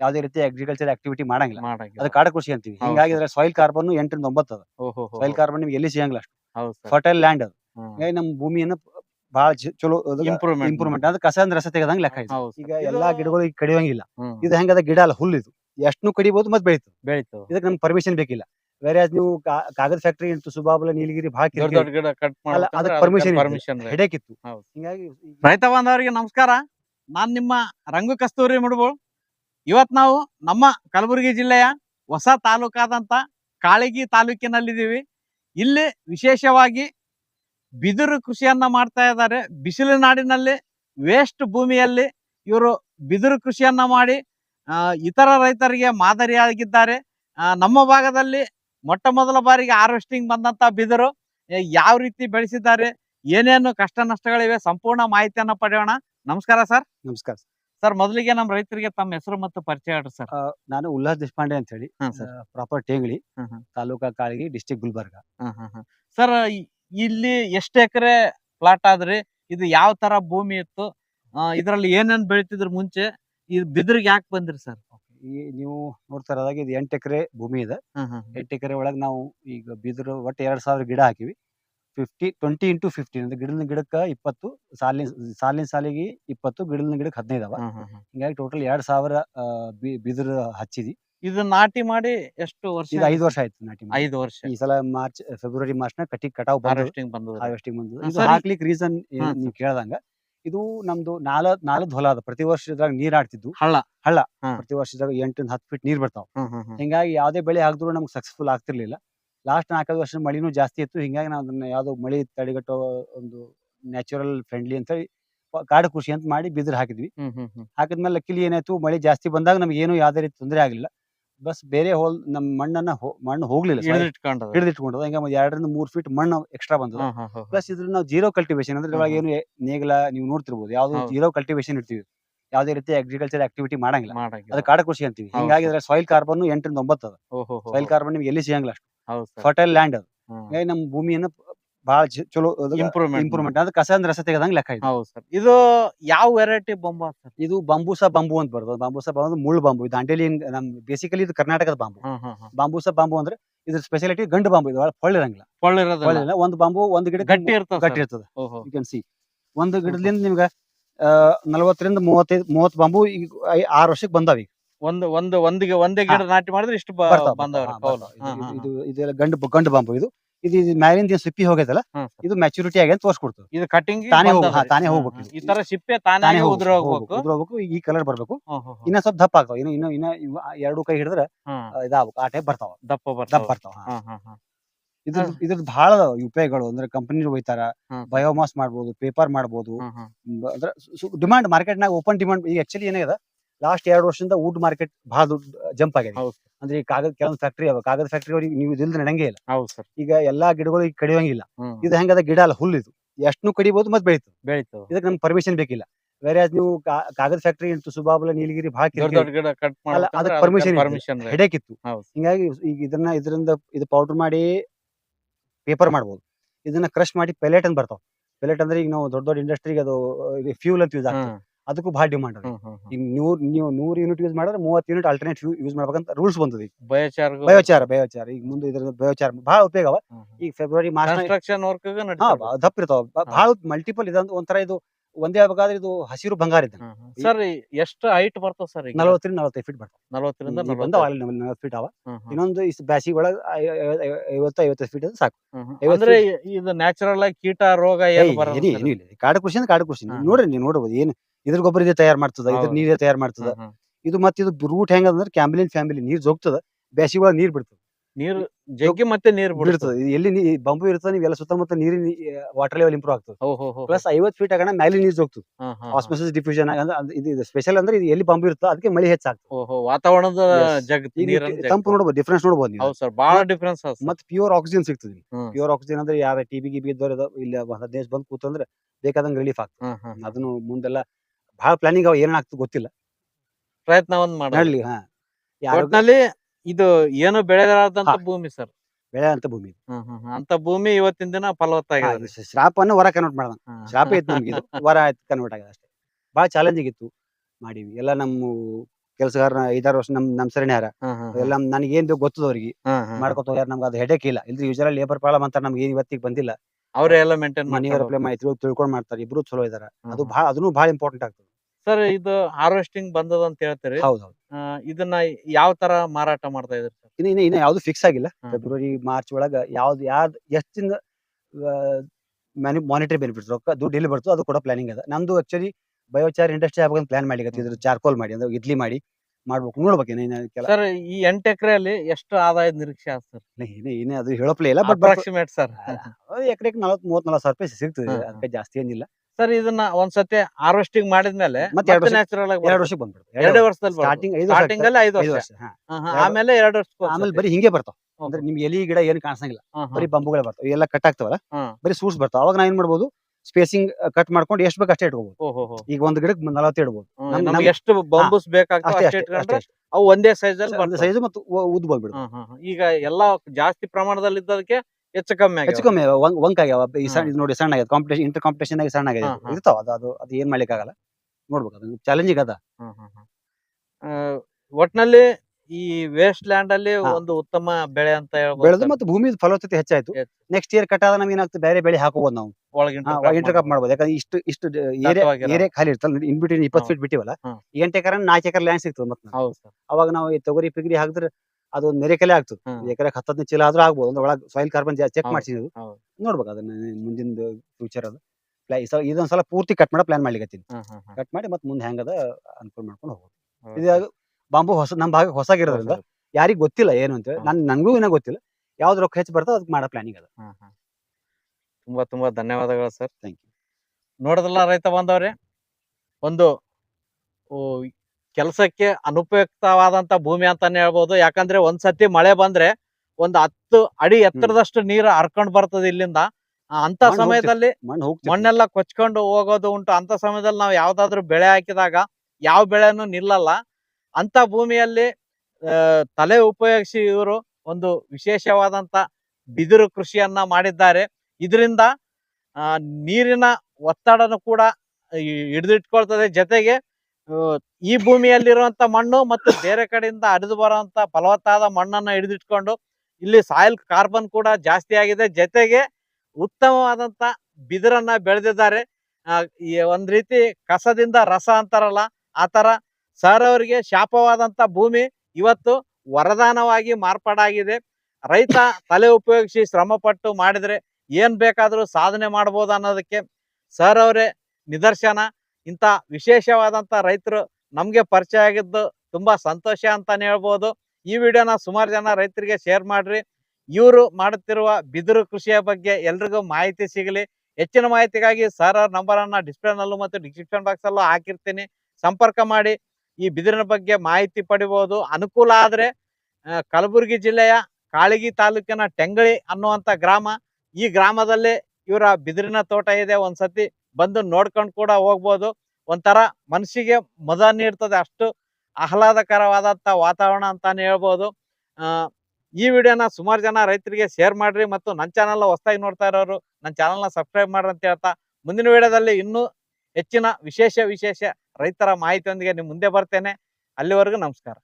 ಯಾವ್ದೇ ರೀತಿ agriculture activity ಮಾಡಂಗಿಲ್ಲ. ಅದು ಕಾಡು ಕೃಷಿ ಅಂತೀವಿ. ಹಿಂಗಾಗಿ ಅದ್ರ ಸಾಯಿಲ್ ಕಾರ್ಬನ್ ಎಂಟರಿಂದ ಒಂಬತ್ತು ಅದ. ಸಾಯಿಲ್ ಕಾರ್ಬನ್ ನಿಮ್ಗೆ ಎಲ್ಲಿ ಸಿಗಂಗಿಲ್ಲ ಅಷ್ಟು. ಫರ್ಟೈಲ್ ಲ್ಯಾಂಡ್ ಅದು. ಹಿಂಗಾಗಿ ನಮ್ಮ ಭೂಮಿಯನ್ನ ಬಹಳ ಚಲೋ Improvement. ಇಂಪ್ರೂವ್ಮೆಂಟ್ ಅಂದ್ರೆ ಕಸ ಅಂದ್ರೆ ರಸ ತೆಗೆದಂಗ್ ಲೆಕ್ಕ ಇದೆ. ಈಗ ಎಲ್ಲಾ ಗಿಡಗಳು ಈಗ ಕಡಿಯೋಂಗಿಲ್ಲ. ಇದು ಹೆಂಗದ ಗಿಡ ಅಲ್ಲ ಹುಲ್ಲು ಇದು. ಎಷ್ಟನ್ನು ಕಡಿಬಹುದು ಮತ್ತೆ ಬೆಳೀತು ಬೆಳೀತು ಇದಕ್ಕೆ ನಮ್ಗೆ ಪರ್ಮಿಷನ್ ಬೇಕಿಲ್ಲ. ಬೇರೆ ನೀವು ಕಾಗದ ಫ್ಯಾಕ್ಟ್ರಿ ಇತ್ತು ಸುಬಾಬುಲ ನೀಲಗಿರಿ. ಪರ್ಮಿಷನ್ ಹೆಡೇಕ್ ಇತ್ತು. ಹಿಂಗಾಗಿ ರೈತ ಬಾಂಧವರಿಗೆ ನಮಸ್ಕಾರ. ನಾನ್ ನಿಮ್ಮ ರಂಗು ಕಸ್ತೂರಿ ಮುಡ್ಬೋಳ್ ಇವತ್ ನಾವು ನಮ್ಮ ಕಲಬುರಗಿ ಜಿಲ್ಲೆಯ ಹೊಸ ತಾಲೂಕಾದಂತ ಕಾಳಗಿ ತಾಲೂಕಿನಲ್ಲಿದ್ದೀವಿ. ಇಲ್ಲಿ ವಿಶೇಷವಾಗಿ ಬಿದಿರು ಕೃಷಿಯನ್ನ ಮಾಡ್ತಾ ಇದ್ದಾರೆ. ಬಿಸಿಲು ನಾಡಿನಲ್ಲಿ ವೇಸ್ಟ್ ಭೂಮಿಯಲ್ಲಿ ಇವರು ಬಿದಿರು ಕೃಷಿಯನ್ನ ಮಾಡಿ ಇತರ ರೈತರಿಗೆ ಮಾದರಿಯಾಗಿದ್ದಾರೆ. ನಮ್ಮ ಭಾಗದಲ್ಲಿ ಮೊಟ್ಟ ಮೊದಲ ಬಾರಿಗೆ ಹಾರ್ವೆಸ್ಟಿಂಗ್ ಬಂದಂತ ಬಿದಿರು ಯಾವ ರೀತಿ ಬೆಳೆಸಿದ್ದಾರೆ, ಏನೇನು ಕಷ್ಟ ನಷ್ಟಗಳಿವೆ, ಸಂಪೂರ್ಣ ಮಾಹಿತಿಯನ್ನ ಪಡೆಯೋಣ. ನಮಸ್ಕಾರ ಸರ್. ನಮಸ್ಕಾರ ಸರ್ ಮೊದಲಿಗೆ ನಮ್ಮ ರೈತರಿಗೆ ತಮ್ಮ ಹೆಸರು ಮತ್ತು ಪರಿಚಯ ಹೇಳ್ರಿ ಸರ್. ನಾನು ಉಲ್ಲಾಸ್ ದೇಶಪಾಂಡೆ ಅಂತ ಹೇಳಿ ಹಾ ಪ್ರಾಪರ್ ಟೇಂಗ್ಳಿ ಹ್ಮ್ ಹ್ಮ್. ತಾಲೂಕಾ ಕಾಳಗಿ ಡಿಸ್ಟಿಕ್ ಗುಲ್ಬರ್ಗ. ಸರ್ ಇಲ್ಲಿ ಎಷ್ಟು ಎಕರೆ ಪ್ಲಾಟ್ ಆದ್ರಿ? ಇದು ಯಾವ ತರ ಭೂಮಿ ಇತ್ತು? ಇದರಲ್ಲಿ ಏನೇನ್ ಬೆಳಿತಿದ್ರ ಮುಂಚೆ? ಇದು ಬಿದ್ರಿಗೆ ಯಾಕೆ ಬಂದ್ರಿ ಸರ್? ಈ ನೀವು ನೋಡ್ತಾ ಇರೋದಾಗ ಇದು ಎಂಟು ಎಕರೆ ಭೂಮಿ ಇದೆ. ಎಂಟು ಎಕರೆ ಒಳಗೆ ನಾವು ಈಗ ಬಿದಿರು ಒಟ್ಟು ಎರಡ್ ಸಾವಿರ ಗಿಡ ಹಾಕಿವಿ. ಫಿಫ್ಟಿ ಟ್ವೆಂಟಿ ಇಂಟು ಫಿಫ್ಟೀನ್ ಅಂದ್ರೆ ಗಿಡದ ಗಿಡಕ್ಕೆ ಇಪ್ಪತ್ತು ಸಾಲಿನ ಸಾಲಿನ ಸಾಲಿಗೆ ಇಪ್ಪತ್ತು ಗಿಡದ ಗಿಡಕ್ಕೆ ಹದಿನೈದು ಅವ. ಹಿಂಗಾಗಿ ಟೋಟಲ್ ಎರಡ್ ಸಾವಿರ ಬಿದಿರು ಹಚ್ಚಿದಿ. ಇದು ನಾಟಿ ಮಾಡಿ ಎಷ್ಟು ವರ್ಷ ಇದು ಐದು ವರ್ಷ ಆಯ್ತು ನಾಟಿ. ಐದು ವರ್ಷ. ಈ ಸಲ ಮಾರ್ಚ್ ಫೆಬ್ರವರಿ ಮಾರ್ಚ್ನ ಕಟ್ಟಿ ಕಟಾವ್ ಹಾರ್ವೆಸ್ಟಿಂಗ್ ಬಂದು ಹಾರ್ವೆಸ್ಟಿಂಗ್ ಬಂದು ಇದು. ಹಾಕ್ಲಿಕ್ಕೆ ರೀಸನ್ ನೀವು ಕೇಳ್ದಂಗ. ಇದು ನಮ್ದು ನಾಲ್ ನಾಲ್ಕು ಹೊಲ ಅದ. ಪ್ರತಿ ವರ್ಷ ಇದ್ರಾಗ ನೀರ್ ಆಡ್ತಿದ್ವು. ಹಳ್ಳ. ಹಳ್ಳ. ಪ್ರತಿ ವರ್ಷದಾಗ ಎಂಟರಿಂದ ಹತ್ತು ಫೀಟ್ ನೀರ್ ಬರ್ತಾವ. ಹಿಂಗಾಗಿ ಯಾವ್ದೇ ಬೆಳೆ ಹಾಕಿದ್ರು ನಮ್ಗೆ ಸಕ್ಸಸ್ಫುಲ್ ಆಗ್ತಿರ್ಲಿಲ್ಲ. ಲಾಸ್ಟ್ ನಾಲ್ಕೈದು ವರ್ಷ ಮಳಿನೂ ಜಾಸ್ತಿ ಇತ್ತು. ಹಿಂಗಾಗಿ ನಾವು ಅದನ್ನ ಯಾವ್ದೋ ಮಳಿ ತಡೆಗಟ್ಟೋ ಒಂದು ನ್ಯಾಚುರಲ್ ಫ್ರೆಂಡ್ಲಿ ಅಂತ ಹೇಳಿ ಕಾಡು ಕೃಷಿ ಅಂತ ಮಾಡಿ ಬಿದಿರು ಹಾಕಿದ್ವಿ. ಹಾಕಿದ್ಮೇಲೆ ಲಕ್ಕಿಲಿ ಏನಾಯ್ತು ಮಳೆ ಜಾಸ್ತಿ ಬಂದಾಗ ನಮ್ಗೆ ಏನು ಯಾವ್ದೇ ರೀತಿ ತೊಂದರೆ ಆಗಲಿಲ್ಲ. ಬಸ್ ಬೇರೆ ಹೋಲ್ ನಮ್ಮ ಮಣ್ಣನ್ನ ಮಣ್ಣು ಹೋಗ್ಲಿಲ್ಲ ಹಿಡಿದಿಟ್ಕೊಂಡದ. ಹಿಂಗ ಎರಡರಿಂದ ಮೂರ್ ಫೀಟ್ ಮಣ್ಣು ಎಕ್ಸ್ಟ್ರಾ ಬಂದದ. ಹ್ಮ್. ಪ್ಲಸ್ ಇದ್ರ ನಾವು ಜೀರೋ ಕಲ್ಟಿವೇಶನ್ ಅಂದ್ರೆ ಇವಾಗ ಏನು ನೇಗಲ ನೀವು ನೋಡ್ತಿರ್ಬೋದು. ಯಾವ್ದು. ಜೀರೋ ಕಲ್ಟಿವೇಶನ್ ಇರ್ತೀವಿ ಯಾವ್ದೇ ರೀತಿ ಅಗ್ರಿಕಲ್ಚರ್ ಆಕ್ಟಿವಿಟಿ ಮಾಡಂಗಿಲ್ಲ. ಅದ್ ಕಾಡು ಕೃಷಿ ಅಂತೀವಿ. ಹಿಂಗಾಗಿ ಸಾಯಿಲ್ ಕಾರ್ಬನ್ ಎಂಟರಿಂದ ಒಂಬತ್ತು ಅದ. ಸಾಯಿಲ್ ಕಾರ್ಬನ್ ನಿಮ್ಗೆ ಎಲ್ಲಿ ಸಿಗಂಗಿಲ್ಲ ಅಷ್ಟು. ಹೌದು ಸರ್. ಫರ್ಟೈಲ್ ಲ್ಯಾಂಡ್ ಅದು. ಹ್ಮ್. ಹಿಂಗಾಗಿ ನಮ್ಮ ಭೂಮಿಯನ್ನ ಬಹಳ ಚಲೋ ಇಂಪ್ರೂವ್ಮೆಂಟ್ ಇಂಪ್ರೂವ್ಮೆಂಟ್ ಅದು ಕಸ ಅಂದ್ರೆ ರಸ ತೆಗೆದಂಗ್ ಲೆಕ್ಕ ಇದು. ಹೌದು ಸರ್. ಇದು ಯಾವ ವೆರೈಟಿ ಬೊಂಬ ಸರ್? ಇದು ಬಾಂಬೂಸ ಬಾಂಬು ಅಂತ ಬರ್ತದೆ. ಬಾಂಬೂಸ ಬಾಂಬು ಮುಳ್ಳು ಬಾಂಬು. ದಾಂಡೇಲಿ ನಮ್ ಬೇಸಿಕಲಿ ಇದು ಕರ್ನಾಟಕದ ಬಾಂಬು. ಹ್ಮ್ ಹ್ಮ್ ಹ್ಮ್. ಬಾಂಬೂಸ ಬಾಂಬು ಅಂದ್ರೆ ಇದ್ರ ಸ್ಪೆಷಾಲಿಟಿ ಗಂಡು ಬಾಂಬು. ಇದು ಹೊಳ್ಳಿರಂಗಿಲ್ಲ ಕೊಳ್ಳಿರೋದಿಲ್ಲ ಹೊಳ್ಳಿಲ್ಲ ಒಂದು ಬಾಂಬು ಒಂದು ಗಿಡ ಗಟ್ಟಿ ಇರ್ತದೆ ಗಟ್ಟಿ ಇರ್ತದೆ. ಓಹೋ ಯು ಕ್ಯಾನ್ ಸಿ ಒಂದು ಗಿಡದಿಂದ ನಿಮ್ಗೆ ನಲವತ್ತರಿಂದ ಮೂವತ್ತೈದು ಮೂವತ್ತು ಬಾಂಬು ಈಗ ಐ- ಆರು ವರ್ಷಕ್ಕೆ ಬಂದಾವ ಈಗ. ಒಂದು ಒಂದು ಒಂದಿಗೆ ಒಂದೇ ಗಿಡ ನಾಟಿ ಮಾಡಿದ್ರೆ ಇಷ್ಟು ಬರ್ತಾವ, ಬಂದವ್ರಿ ಕೌಲು ಇದು- ಇದೆಲ್ಲ ಗಂಡು ಗಂಡು ಬಾಂಬು ಇದು. ಇದು ಇದು ಮ್ಯಾಲಿಂದ ಸಿಪ್ಪಿ ಹೋಗೈತಲ್ಲ ಇದು ಮ್ಯಾಚುರಿಟಿ ಆಗಿ ಅಂತ ತೋರ್ಸ್ಕೊಡ್ತದೆ. ಇದು ಕಟಿಂಗ್ ತಾನೇ ಹೋಗ್- ಹಾ, ತಾನೇ ಹೋಗ್ಬೇಕು ಇದು. ಈ ತರ ಸಿಪ್ಪೆ ತಾನೇ ತಾನೇ ಉದುರ ಹೋಗ್ಬೇಕು ಉದ್ರ ಹೋಗ್ಬೇಕು ಈ ಕಲರ್ ಬರ್ಬೇಕು. ಹ್ಮ್, ಹ್ಮ್, ಹ್ಮ್. ಇನ್ನ ಸ್ವಲ್ಪ ದಪ್ಪ ಆಗ್ತಾವ ಇನ್ನು ಇನ್ನು ಇನ್ನ ಇವ್ ಎರಡು ಕೈ ಹಿಡಿದ್ರೆ ಹ್ಮ್. ಇದಾಗ್ಬೇಕು. ಆ ಟೈಪ್ ಬರ್ತಾವ. ದಪ್ಪ ದಪ್ಪ ಬರ್ತಾವ ಹಾ. ಇದ್ರ ಇದ್ರದ್ದು ಬಹಳ ಉಪಯೋಗಗಳು. ಅಂದ್ರೆ ಕಂಪನಿ ಒಯ್ತಾರ ಹ್ಮ್. ಬಯೋಮಾಸ್ ಮಾಡ್ಬೋದು ಪೇಪರ್ ಮಾಡ್ಬೋದು. ಅಂದ್ರೆ ಡಿಮಾಂಡ್ ಮಾರ್ಕೆಟ್ನಾಗ ಓಪನ್ ಡಿಮಾಂಡ್ ಈಗ ಆಕ್ಚುಲಿ ಏನಾಗಿದೆ ಲಾಸ್ಟ್ ಎರಡು ವರ್ಷದಿಂದ ವುಡ್ ಮಾರ್ಕೆಟ್ ಬಹಳ ದೊಡ್ಡ ಜಂಪ್ ಆಗಿದೆ. ಹೌದು ಅಂದ್ರೆ ಈ ಕಾಗದ ಕೆಲವೊಂದು ಫ್ಯಾಕ್ಟ್ರಿ ಅವ ಕಾಗದ ಫ್ಯಾಕ್ಟ್ರಿ ಅವ್ರಿಗೆ ನೀವು ಇದಿಲ್ಲ ನಡೆಯಂಗೇ ಇಲ್ಲ. ಹೌದು ಸರ್. ಈಗ ಎಲ್ಲಾ ಗಿಡಗಳು ಈಗ ಕಡಿಯೋಂಗಿಲ್ಲ ಹ್ಮ್. ಇದು ಹೆಂಗದ ಗಿಡ ಅಲ್ಲ ಹುಲ್ಲು ಇದು. ಎಷ್ಟನ್ನು ಕಡಿಬಹುದು ಮತ್ತೆ ಬೆಳೀತು ಬೆಳೀತು ಇದಕ್ಕೆ ನಮ್ಗೆ ಪರ್ಮಿಷನ್ ಬೇಕಿಲ್ಲ. ಬೇರೆ ನೀವು ಕಾ- ಕಾಗದ ಫ್ಯಾಕ್ಟ್ರಿ ಇಂಟು ಸುಬಾಬುಲ ನೀಲಗಿರಿ ಭಾಳ ದೊಡ್ಡ ದೊಡ್ಡ ಗಿಡ ಕಟ್ ಅಲ್ಲ, ಅದಕ್ಕೆ permission ಪರ್ಮಿಷನ್ ಹೆಡೇಕ್ ಇತ್ತು. ಹೌದು ಹಿಂಗಾಗಿ ಈಗ ಇದನ್ನ ಇದರಿಂದ ಇದು ಪೌಡರ್ ಮಾಡಿ ಪೇಪರ್ ಮಾಡಬಹುದು ಇದನ್ನ ಕ್ರಶ್ ಮಾಡಿ ಪೆಲೆಟ್ ಅಂತ ಬರ್ತಾವ. ಪೆಲೆಟ್ ಅಂದ್ರೆ ಈಗ ನಾವು ದೊಡ್ಡ ದೊಡ್ಡ ಇಂಡಸ್ಟ್ರಿಗೆ ಅದು ಫ್ಯೂಲ್ ಅಂತ ಯೂಸ್ ಆಗ್ತದೆ. ಅದಕ್ಕೂ ಭಾಳ ಡಿಮಾಂಡ್ ಅದ. ಈಗ ನೂರ್ ನೀವು ನೂರ್ ಯೂನಿಟ್ ಯೂಸ್ ಮಾಡಿದ್ರೆ ಮೂವತ್ತು ಯೂನಿಟ್ ಆಲ್ಟರ್ನೇಟ್ ಯೂಸ್ ಮಾಡ್ಬೇಕಂತ ರೂಲ್ಸ್ ಬಂದದ ಈಗ. ಬಯೋಚಾರ ಬಯೋಚಾರ ಬಯೋಚಾರ ಈಗ ಮುಂದೆ ಇದ್ರ ಬಯೋಚಾರ ಬಹಳ ಉಪಯೋಗ ಅವ. ಈಗ ಫೆಬ್ರವರಿ ಮಾರ್ಚ್ ವರ್ಕ್ ದಪ್ಪ ಇರ್ತಾವ. ಬಹಳ ಮಲ್ಟಿಪಲ್ ಇದೊಂದು ಒಂಥರ ಇದು ಒಂದೇ ಆಗ್ಬೇಕಾದ್ರೆ ಇದು ಹಸಿರು ಬಂಗಾರ ಇದೆ ಸರ್ ಎಷ್ಟು ಹೈಟ್ ಬರ್ತಾವ ಸರ್ ನಲವತ್ತರಿಂದ ನಲವತ್ತೈದು ಫೀಟ್ ಬರ್ತಾವ ನಲವತ್ತರಿಂದ ನಲವತ್ತು ಫೀಟ್ ಅವ. ಇನ್ನೊಂದು ಇಸ್ ಬ್ಯಾಸಿಗೆ ಒಳಗೆ ಐವತ್ತು ಐವತ್ತೈದು ಫೀಟ್ ಸಾಕು. ಅಂದ್ರೆ ಇದು ನ್ಯಾಚುರಲ್ ಆಗಿ ಕೀಟ ರೋಗ ಏನು ಇಲ್ಲ ಕಾಡು ಕೃಷಿ ಅಂದ್ರೆ ಕಾಡು ಕೃಷಿ. ನೋಡ್ರಿ ನೀವು ನೋಡ್ಬೋದು ಏನು ಇದ್ರ ಗೊಬ್ಬರ ಇದೆ ತಯಾರ ಮಾಡ್ತದ ಇದ್ರ ನೀರ ತಯಾರು ಮಾಡ್ತದ. ಇದು ಮತ್ತೆ ಇದು ರೂಟ್ ಹೆಂಗಂದ್ರೆ ಕ್ಯಾಂಬಲಿನ್ ಫ್ಯಾಮಿಲಿ ನೀರ್ ಜೋಗ್ತದ ಬ್ಯಾಸಿಗೆ ಒಳಗೆ ನೀರ್ ಬಿಡ್ತದ. ನೀರು ಜಗ್ಗಿ ಮತ್ತೆ ನೀರ್ ಬಿಡ್ತದ. ಎಲ್ಲಿ ನೀ ಬಂಬು ಇರ್ತದ ನೀವೆಲ್ಲ ಸುತ್ತಮುತ್ತ ನೀರಿನ ವಾಟರ್ ಲೆವೆಲ್ ಇಂಪ್ರೂವ್ ಆಗ್ತದೆ. ಪ್ಲಸ್ ಐವತ್ ಫೀಟ್ ಆಗೋಣ ಮ್ಯಾಲಿ ನೀರ್ ಜೋಗ್ತದೆ. ಆಸ್ಮೋಸಿಸ್ ಡಿಫ್ಯೂಷನ್ ಇದು ಸ್ಪೆಷಲ್ ಅಂದ್ರೆ ಇದು ಎಲ್ಲಿ ಬಂಬು ಇರ್ತದ ಅದಕ್ಕೆ ಮಳಿ ಹೆಚ್ಚಾಗ್ತದೆ ವಾತಾವರಣದ ಜಗ್ ಜಗ್ ತಂಪು ನೋಡಬಹುದು ಡಿಫ್ರೆನ್ಸ್ ನೋಡಬಹುದು ನೀವು. ಬಹಳ ಡಿಫ್ರೆನ್ಸ್ ಮತ್ತೆ ಪ್ಯೂರ್ ಆಕ್ಸಿಜನ್ ಸಿಗ್ತದೆ. ಪ್ಯೂರ್ ಆಕ್ಸಿಜನ್ ಅಂದ್ರೆ ಯಾರ ಟಿಬಿ ಗಿಬಿ ಇದ್ದವ್ರ ಇಲ್ಲ ದೇಶ ಬಂದ್ ಕೂತಂದ್ರೆ ಬೇಕಾದಂಗೆ ರಿಲೀಫ್ ಆಗ್ತದೆ. ಅದನ್ನು ಮುಂದೆಲ್ಲ ಬಹಳ ಪ್ಲಾನಿಂಗ್ ಅವ ಏನಾಗ್ತದೆ ಗೊತ್ತಿಲ್ಲ. ಪ್ರಯತ್ನ ಒಂದ್ ಮಾಡಿ ನಡ್ಲಿ ಹಾ. ಯಾರು ಒಟ್ನಲ್ಲಿ ಇದು ಏನು ಬೆಳೆದಂತ ಹಾ. ಭೂಮಿ ಸರ್? ಬೆಳೆ ಅಂತ ಭೂಮಿ ಇದು. ಅಂತ ಭೂಮಿ ಇವತ್ತಿನ ದಿನ ಹಾ, ಫಲವತ್ತಾಗಿದೆ ಇದು ಶ್ರಾಪವನ್ನು ವರ ಕನ್ವರ್ಟ್ ಮಾಡ್ದ ಶ್ರಾಪ ಇತ್ತು ನಮ್ಗೆ ಇದು. ವರ ಆಯ್ತು ಕನ್ವರ್ಟ್ ಆಗಿದೆ ಅಷ್ಟೇ. ಭಾಳ ಚಾಲೆಂಜಿಂಗ್ ಇತ್ತು ಮಾಡೀವಿ. ಎಲ್ಲ ನಮ್ಮ ಕೆಲಸಗಾರ ಐದಾರು ವರ್ಷ ನಮ್ ನಮ್ ಸರಣಿ ಯಾರ ಹಾ, ಹಾ, ಎಲ್ಲ ನನಗೆ ಏನ್ ಗೊತ್ತದ ಅವ್ರಿಗೆ. ಹಾ, ಹಾ. ಮಾಡ್ಕೊತ ಹೋಗ್ಯಾರ ನಮ್ಗೆ ಅದು ಹೆಡೇಕ್ ಇಲ್ಲ. ಇಲ್ಲಿ ಯೂಶಲ್ ಲೇಬರ್ ಪ್ರಾಬ್ಲಮ್ ಅಂತ ನಮ್ಗೆ ಏನ್ ಇವತ್ತಿಗೆ ಬಂದಿಲ್ಲ. ಅವರೇ ಎಲ್ಲ ಮೇಂಟೈನ್ ಮನೆಯವರ ತಿಳ್ಕೊಂಡ್ ಮಾಡ್ತಾರೆ ಇಬ್ರು ಚಲೋ ಇದಾರ. ಅದು ಬಹಳ ಅದನ್ನು ಬಹಳ ಇಂಪಾರ್ಟೆಂಟ್ ಆಗ್ತದೆ. ಸರ್ ಇದು ಹಾರ್ವೆಸ್ಟಿಂಗ್ ಬಂದದ ಅಂತ ಹೇಳ್ತಾರೆ. ಹೌದು ಹೌದು ಆ, ಇದನ್ನ ಯಾವ ತರ ಮಾರಾಟ ಮಾಡ್ತಾ ಇದ್ರಿ ಸರ್? ಇನ್ನ ಇನ್ನು ಇನ್ನು ಯಾವ್ದು ಫಿಕ್ಸ್ ಆಗಿಲ್ಲ. ಫೆಬ್ರವರಿ ಮಾರ್ಚ್ ಒಳಗ ಯಾವ್ದು ಯಾವ್ದು ಎಷ್ಟಿಂದ ಮಾನಿಟರಿ ಬೆನಿಫಿಟ್ಸ್ ರೊಕ್ಕ ದುಡ್ಡು ಎಲ್ಲಿ ಬರ್ತದೆ ಅದು ಕೂಡ ಪ್ಲಾನಿಂಗ್ ಅದ. ನಮ್ದು ಆಕ್ಚುಲಿ ಬಯೋಚಾರ್ ಇಂಡಸ್ಟ್ರಿ ಆಗ್ಬೇಕಂತ ಪ್ಲಾನ್ ಮಾಡಿ ಇದ್ರ ಚಾರ್ಕೋಲ್ ಮಾಡಿ ಅಂದ್ರೆ ಇಡ್ಲಿ ಮಾಡಿ ಮಾಡ್ಬೇಕು. ನೋಡ್ಬೇಕು ಇನ್ನು ಕೆಲ ಸರ್ ಈ ಎಂಟು ಎಕರೆಯಲ್ಲಿ ಎಷ್ಟು ಆದಾಯದ ನಿರೀಕ್ಷೆ ಸರ್? ಇನ್ನು ಇನ್ನು ಅದು ಹೇಳಪ್ಲೇ ಇಲ್ಲ ಬಟ್ ಅಪ್ರಾಕ್ಸಿಮೇಟ್ ಸರ್. ಎಕರೆಗೆ ನಲವತ್ತು ಸಾವಿರ ರೂಪಾಯಿ ಸಿಗ್ತದೆ. ಅದಕ್ಕೆ ಜಾಸ್ತಿ ಏನಿಲ್ಲ. ಸರ್ ಇದನ್ನ ಒಂದ್ಸತಿ ಹಾರ್ವೆಸ್ಟಿಂಗ್ ಮಾಡಿದ್ಮೇಲೆ ಮತ್ತೆ ಎರಡು ವರ್ಷ- ನ್ಯಾಚುರಲ್ ಆಗಿ ಎರಡು ವರ್ಷಕ್ಕೆ ಬಂದ್ಬಿಡುತ್ತೆ. ಎರಡೇ ವರ್ಷದಲ್ಲಿ ಸ್ಟಾರ್ಟಿಂಗ್ ಸ್ಟಾರ್ಟಿಂಗ್ ಅಲ್ಲಿ ಐದು ವರ್ಷ. ಆಮೇಲೆ ಎರಡು ವರ್ಷ ಆಮೇಲೆ ಬರೀ ಹಿಂಗೆ ಬರ್ತಾವ. ಅಂದ್ರೆ ನಿಮ್ಗೆ ಎಲಿ ಗಿಡ ಏನು ಕಾಣಿಸಂಗಿಲ್ಲ. ಬರೀ ಬಂಬುಗಳ ಬರ್ತಾವ. ಎಲ್ಲ ಕಟ್ ಆಗ್ತಾವಲ್ಲ. ಬರೀ ಸೂಟ್ಸ್ ಬರ್ತಾವ. ಅವಾಗ ನಾ ಏನ್ ಮಾಡ್ಬೋದು? ಸ್ಪೇಸಿಂಗ್ ಕಟ್ ಮಾಡ್ಕೊಂಡು ಎಷ್ಟು ಬೇಕು ಅಷ್ಟೇ ಇಟ್ಕೋಬಹುದು ಈಗ ಒಂದ್ ಗಿಡಕ್ಕೆ ನಲವತ್ತು ಇಡ್ಬೋದು. ಎಷ್ಟು ಬಂಬೂಸ್ ಬೇಕಾಗ್ತದೆ ಅವು ಒಂದೇ ಸೈಜ್ ಅಲ್ಲಿ ಒಂದೇ. ಸೈಜ್ ಮತ್ತು ಉ- ಉದ್ದ ಬಂದ್ಬಿಡುತ್ತೆ ಹ್ಮ್, ಹ್ಮ್, ಹ್ಮ್. ಈಗ ಎಲ್ಲಾ ಜಾಸ್ತಿ ಪ್ರಮಾಣದಲ್ಲಿ ಇದ್ದದಕ್ಕೆ ಹೆಚ್ಚು ಕಮ್ಮಿ ಹೆಚ್ಚು ಆಗಿದೆ ಕಮ್ಮಿ ಒಂಕ್ ಆಗ್ಯಾವ. ಈ ಸಣ್ಣ. ಇದು ನೋಡಿ ಸಣ್ಣ ಆಗಿದೆ ಕಾಂಪಿಟೇಷನ್ ಇಂಟರ್ ಕಾಂಪಿಟೇಷನ್ ಆಗಿ ಸಣ್ಣ ಆಗ್ಯದ ಹಾ, ಹಾ. ಇರ್ತಾವ ಅದು ಅದು ಅದು ಏನ್ ಮಾಡ್ಲಿಕ್ಕೆ ಆಗಲ್ಲ. ನೋಡ್ಬೇಕು ಅದು. ಚಾಲೆಂಜಿಂಗ್ ಅದ. ಒಟ್ನಲ್ಲಿ ಈ ವೇಸ್ಟ್ ಲ್ಯಾಂಡ್ ಅಲ್ಲಿ ಹಾ. ಒಂದು ಉತ್ತಮ ಬೆಳೆ ಅಂತ ಹೇಳ್ಬೋದು ಬೆಳೆದು ಮತ್ತೆ ಮತ್ತು ಭೂಮಿ ಫಲವತ್ತತೆ ಹೆಚ್ಚಾಯ್ತು. ಹೆಚ್ಚು. ನೆಕ್ಸ್ಟ್ ಇಯರ್ ಕಟ್ ಆದ ನಮ್ಗೆ ಏನಾಗ್ತದೆ ಬೇರೆ ಬೆಳೆ ಹಾಕೋಬಹುದು ನಾವು. ಒಳಗೆ ಇಂಟರ್ ಕಾಪ್ ಮಾಡ್ಬೋದು. ಯಾಕಂದ್ರೆ ಇಷ್ಟು ಇಷ್ಟು ಏರಿಯಾ ಖಾಲಿ ಇರ್ತಲ್ಲ ಇನ್ ಬಿಟ್ವೀನ್ ಇಪ್ಪತ್ತು. ಫೀಟ್ ಬಿಟ್ಟಿವಲ್ಲ. ಎಂಟು ಎಕರೆ ನಾಲ್ಕು ಎಕರೆ ಲ್ಯಾಂಡ್ ಸಿಗ್ತದೆ ಮತ್ತೆ ಹೌದು ಸರ್. ಅವಾಗ ನಾವು ಈ ತೊಗರಿ ಪಿಗರಿ ಹಾಕಿದ್ರೆ ಅದು ನೆರೆಕಲೆ ಆಗ್ತದೆ. ಎಕರೆ ಹತ್ತದನೇ ಚೀಲ ಆದ್ರೂ ಆಗ್ಬೋದು ಅಂದ್ರೆ ಒಳಗೆ ಸಾಯಿಲ್ ಕಾರ್ಬನ್ ಚೆಕ್ ಮಾಡಿಸಿದ್ವಿ. ನೋಡ್ಬೇಕು ಅದನ್ನ ಮುಂದಿನ ಫ್ಯೂಚರ್ ಅದು ಈ ಸಲ ಇದೊಂದ್ಸಲ ಪೂರ್ತಿ ಕಟ್ ಮಾಡೋ ಪ್ಲಾನ್ ಮಾಡ್ಲಿಕ್ಕೆ. ಕಟ್ ಮಾಡಿ ಮತ್ತೆ ಮುಂದೆ ಹೆಂಗದ ಅನುಕೂಲ ಮಾಡ್ಕೊಂಡು ಹೋಗ್ಬೋದು ಹೌದು. ಇದು ಬಾಂಬು ಹೊಸ ನಮ್ಮ ಭಾಗ ಹೊಸಾಗಿರೋದ್ರಿಂದ ಯಾರಿಗೂ ಯಾರಿಗ್ ಗೊತ್ತಿಲ್ಲ ಏನು ಅಂತ. ನನ್ ನಂಗೂ ಏನೋ ಗೊತ್ತಿಲ್ಲ ಯಾವ್ದು ರೊಕ್ಕ ಹೆಚ್ಚು ಬರ್ತದೆ ಅದಕ್ಕೆ ಮಾಡೋ ಪ್ಲಾನಿಂಗ್ ಅದ. ತುಂಬಾ ತುಂಬಾ ಧನ್ಯವಾದಗಳು ಸರ್ ಥ್ಯಾಂಕ್ ಯು ನೋಡೋದಲ್ಲ ರೈತ ಬಾಂಧವ್ರೆ ಒಂದು ಕೆಲಸಕ್ಕೆ ಅನುಪಯುಕ್ತವಾದಂತ ಭೂಮಿ ಅಂತಾನೆ ಹೇಳ್ಬೋದು. ಯಾಕಂದ್ರೆ ಒಂದ್ಸತಿ ಮಳೆ ಬಂದ್ರೆ ಒಂದ್ ಹತ್ತು ಅಡಿ ಎತ್ತರದಷ್ಟು ನೀರು ಹರ್ಕೊಂಡ್ ಬರ್ತದೆ ಇಲ್ಲಿಂದ. ಅಂತ ಸಮಯದಲ್ಲಿ ಮಣ್ಣು ಮಣ್ಣೆಲ್ಲ ಕೊಚ್ಕೊಂಡು ಹೋಗೋದು ಉಂಟು. ಅಂತ ಸಮಯದಲ್ಲಿ ನಾವು ಯಾವ್ದಾದ್ರು ಬೆಳೆ ಹಾಕಿದಾಗ ಯಾವ ಬೆಳೆನೂ ನಿಲ್ಲಲ್ಲ. ಅಂತ ಭೂಮಿಯಲ್ಲಿ ತಲೆ ಉಪಯೋಗಿಸಿ ಇವರು ಒಂದು ವಿಶೇಷವಾದಂತ ಬಿದಿರು ಕೃಷಿಯನ್ನ ಮಾಡಿದ್ದಾರೆ. ಇದರಿಂದ ನೀರಿನ ಒತ್ತಡನು ಕೂಡ ಹಿಡಿದಿಟ್ಕೊಳ್ತದೆ. ಜೊತೆಗೆ ಈ ಭೂಮಿಯಲ್ಲಿರುವಂತ ಮಣ್ಣು ಮತ್ತು ಬೇರೆ ಕಡೆಯಿಂದ ಹರಿದು ಬರುವಂತ ಫಲವತ್ತಾದ ಮಣ್ಣನ್ನ ಹಿಡಿದಿಟ್ಕೊಂಡು ಇಲ್ಲಿ ಸಾಯಿಲ್ ಕಾರ್ಬನ್ ಕೂಡ ಜಾಸ್ತಿ ಆಗಿದೆ. ಜೊತೆಗೆ ಉತ್ತಮವಾದಂತ ಬಿದಿರನ್ನ ಬೆಳೆದಿದ್ದಾರೆ. ಈ ಒಂದ್ ರೀತಿ ಕಸದಿಂದ ರಸ ಅಂತಾರಲ್ಲ ಆತರ ಸರ್ ಅವರಿಗೆ ಶಾಪವಾದಂತ ಭೂಮಿ ಇವತ್ತು ವರದಾನವಾಗಿ ಮಾರ್ಪಾಡಾಗಿದೆ. ರೈತ ತಲೆ ಉಪಯೋಗಿಸಿ ಶ್ರಮ ಪಟ್ಟು ಮಾಡಿದ್ರೆ ಏನ್ ಬೇಕಾದ್ರೂ ಸಾಧನೆ ಮಾಡ್ಬೋದು ಅನ್ನೋದಕ್ಕೆ ಸರ್ ಅವರೇ ನಿದರ್ಶನ. ಇಂಥ ವಿಶೇಷವಾದಂತ ರೈತರು ನಮಗೆ ಪರಿಚಯ ಆಗಿದ್ದು ತುಂಬಾ ಸಂತೋಷ ಅಂತಾನೆ ಹೇಳ್ಬೋದು. ಈ ವಿಡಿಯೋನ ಸುಮಾರು ಜನ ರೈತರಿಗೆ ಶೇರ್ ಮಾಡ್ರಿ. ಇವರು ಮಾಡುತ್ತಿರುವ ಬಿದಿರು ಕೃಷಿಯ ಬಗ್ಗೆ ಎಲ್ರಿಗೂ ಮಾಹಿತಿ ಸಿಗಲಿ. ಹೆಚ್ಚಿನ ಮಾಹಿತಿಗಾಗಿ ಸರ್ ಅವ್ರ ನಂಬರನ್ನು ಡಿಸ್ಪ್ಲೇನಲ್ಲೂ ಡಿಸ್ಪ್ಲೇ ನಲ್ಲೂ ಮತ್ತು ಡಿಸ್ಕ್ರಿಪ್ಷನ್ ಬಾಕ್ಸ್ ಅಲ್ಲೂ ಹಾಕಿರ್ತೀನಿ. ಸಂಪರ್ಕ ಮಾಡಿ. ಈ ಬಿದಿರಿನ ಬಗ್ಗೆ ಮಾಹಿತಿ ಪಡಿಬೋದು. ಅನುಕೂಲ ಆದರೆ ಕಲಬುರಗಿ ಜಿಲ್ಲೆಯ ಕಾಳಗಿ ತಾಲೂಕಿನ ಟೆಂಗಳಿ ಅನ್ನುವಂತ ಗ್ರಾಮ. ಈ ಗ್ರಾಮದಲ್ಲಿ ಇವರ ಬಿದಿರಿನ ತೋಟ ಇದೆ. ಒಂದ್ಸತಿ ಬಂದು ನೋಡ್ಕೊಂಡು ಕೂಡ ಹೋಗ್ಬೋದು. ಒಂಥರ ಮನಸ್ಸಿಗೆ ಮದ ನೀಡ್ತದೆ. ಅಷ್ಟು ಆಹ್ಲಾದಕರವಾದಂಥ ವಾತಾವರಣ ಅಂತಾನೆ ಹೇಳ್ಬೋದು. ಈ ವಿಡಿಯೋನ ಸುಮಾರು ಜನ ರೈತರಿಗೆ ಶೇರ್ ಮಾಡ್ರಿ ಮತ್ತು ನನ್ನ ಚಾನಲ್ ಹೊಸದಾಗಿ ನೋಡ್ತಾ ಇರೋರು ನನ್ನ ಚಾನಲ್ನ ಸಬ್ಸ್ಕ್ರೈಬ್ ಮಾಡ್ರಿ ಅಂತ ಹೇಳ್ತಾ ಮುಂದಿನ ವಿಡಿಯೋದಲ್ಲಿ ಇನ್ನೂ ಹೆಚ್ಚಿನ ವಿಶೇಷ ವಿಶೇಷ ರೈತರ ಮಾಹಿತಿಯೊಂದಿಗೆ ನಿಮ್ಮ ಮುಂದೆ ಬರ್ತೇನೆ. ಅಲ್ಲಿವರೆಗೂ ನಮಸ್ಕಾರ.